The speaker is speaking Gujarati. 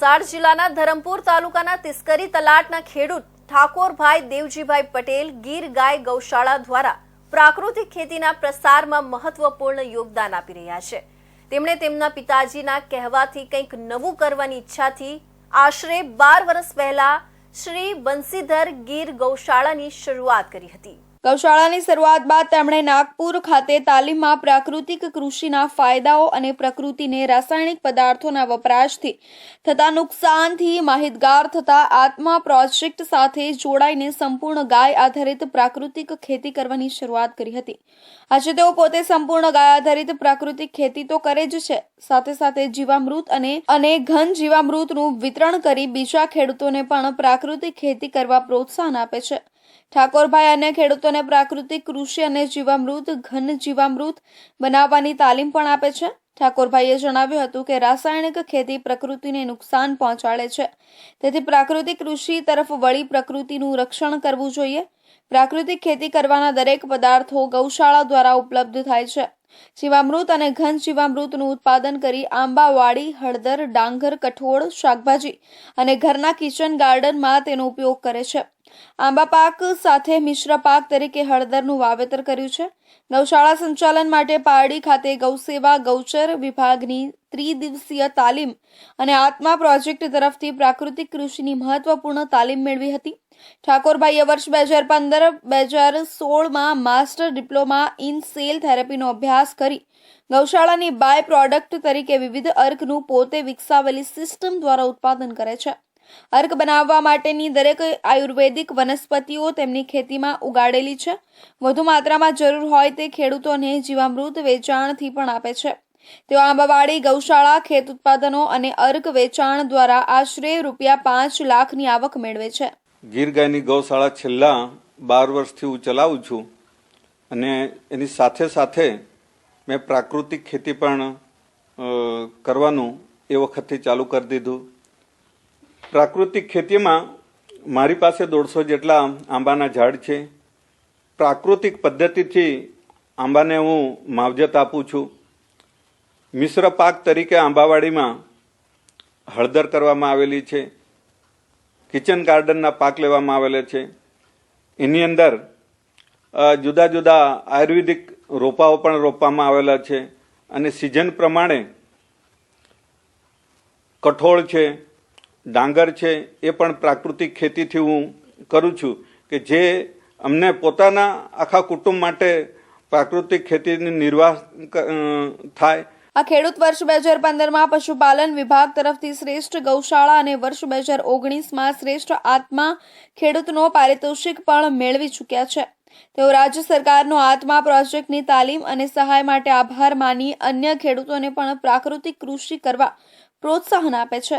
વલસાડ જિલ્લાના ધરમપુર તાલુકાના તિસ્કરી તલાટના ખેડૂત ઠાકોરભાઈ દેવજીભાઈ પટેલ ગીર ગાય ગૌશાળા દ્વારા પ્રાકૃતિક ખેતીના પ્રસારમાં મહત્વપૂર્ણ યોગદાન આપી રહ્યા છે. તેમણે તેમના પિતાજીના કહેવાથી કંઈક નવું કરવાની ઈચ્છાથી આશરે બાર વર્ષ પહેલા શ્રી બંસીધર ગીર ગૌશાળાની શરૂઆત કરી હતી. ગૌશાળાની શરૂઆત બાદ તેમણે નાગપુર ખાતે તાલીમમાં પ્રાકૃતિક કૃષિના ફાયદાઓ અને પ્રકૃતિને રાસાયણિક પદાર્થોના વપરાશથી થતા નુકસાનથી માહિતગાર થતા આત્મા પ્રોજેક્ટ સાથે જોડાઈને સંપૂર્ણ ગાય આધારિત પ્રાકૃતિક ખેતી કરવાની શરૂઆત કરી હતી. આજે તેઓ પોતે સંપૂર્ણ ગાય આધારિત પ્રાકૃતિક ખેતી તો કરે જ છે, સાથે સાથે જીવામૃત અને અને ઘન જીવામૃતનું વિતરણ કરી બીજા ખેડૂતોને પણ પ્રાકૃતિક ખેતી કરવા પ્રોત્સાહન આપે છે. ઠાકોરભાઈ અન્ય ખેડૂતોને પ્રાકૃતિક કૃષિ અને જીવામૃત, ઘન જીવામૃત બનાવવાની તાલીમ પણ આપે છે. ઠાકોરભાઈએ જણાવ્યું હતું કે રાસાયણિક ખેતી પ્રકૃતિને નુકસાન પહોંચાડે છે. તેથી પ્રાકૃતિક કૃષિ તરફ વળી પ્રકૃતિનું રક્ષણ કરવું જોઈએ. પ્રાકૃતિક ખેતી કરવાના દરેક પદાર્થો ગૌશાળા દ્વારા ઉપલબ્ધ થાય છે. જીવામૃત અને ઘન જીવામૃતનું ઉત્પાદન કરી આંબા વાડી હળદર, ડાંગર, કઠોળ, શાકભાજી અને ઘરના કિચન ગાર્ડનમાં તેનો ઉપયોગ કરે છે. આંબા પાક સાથે મિશ્ર પાક તરીકે હળદરનું વાવેતર કર્યું છે. ગૌશાળા સંચાલન માટે પારડી ખાતે ગૌસેવા ગૌચર વિભાગની ત્રિદિવસીય તાલીમ અને આત્મા પ્રોજેક્ટ તરફથી પ્રાકૃતિક કૃષિની મહત્વપૂર્ણ તાલીમ મેળવી હતી. ઠાકોરભાઈએ વર્ષ બે હજાર પંદર, બે હજાર સોળમાં માસ્ટર ડિપ્લોમા ઇન સેલ થેરેપીનો અભ્યાસ કરી ગૌશાળાની બાય પ્રોડક્ટ તરીકે વિવિધ અર્કનું પોતે વિકસાવેલી સિસ્ટમ દ્વારા ઉત્પાદન કરે છે. અર્ક બનાવવા માટેની દરેક આયુર્વેદિક વનસ્પતિઓ તેમની ખેતીમાં ઉગાડેલી છે. વધુ માત્રામાં જરૂર હોય તે ખેડૂતોને જીવામૃત વેચાણથી પણ આપે છે. તેઓ આંબાવાડી, ગૌશાળા, ખેત ઉત્પાદનો અને અર્ક વેચાણ દ્વારા આશરે રૂપિયા પાંચ લાખની આવક મેળવે છે. ગીર ગાયની ગૌશાળા છેલ્લા બાર વર્ષથી હું ચલાવું છું અને એની સાથે સાથે મેં પ્રાકૃતિક ખેતી પણ કરવાનું એ વખતથી ચાલુ કરી દીધું. પ્રાકૃતિક ખેતીમાં મારી પાસે દોઢસો જેટલા આંબાના ઝાડ છે. પ્રાકૃતિક પદ્ધતિથી આંબાને હું માવજત આપું છું. મિશ્ર પાક તરીકે આંબાવાડીમાં હળદર કરવામાં આવેલી છે. કિચન ગાર્ડનના પાક લેવામાં આવેલા છે. એની અંદર જુદા જુદા આયુર્વેદિક રોપાઓ પણ રોપવામાં આવેલા છે. અને સિઝન પ્રમાણે કઠોળ છે ડાંગર છે, એ પણ પ્રાકૃતિક ખેતીથી હું કરું છું કે જે અમને પોતાના આખા કુટુંબ માટે પ્રાકૃતિક ખેતીની નિર્વાહ થાય. આ ખેડૂત વર્ષ બે હજાર પંદરમાં પશુપાલન વિભાગ તરફથી શ્રેષ્ઠ ગૌશાળા અને વર્ષ બે હજાર ઓગણીસમાં શ્રેષ્ઠ આત્મા ખેડૂતનો પારિતોષિક પણ મેળવી ચૂક્યા છે. તેઓ રાજ્ય સરકારનો આત્મા પ્રોજેક્ટની તાલીમ અને સહાય માટે આભાર માની અન્ય ખેડૂતોને પણ પ્રાકૃતિક કૃષિ કરવા પ્રોત્સાહન આપે છે.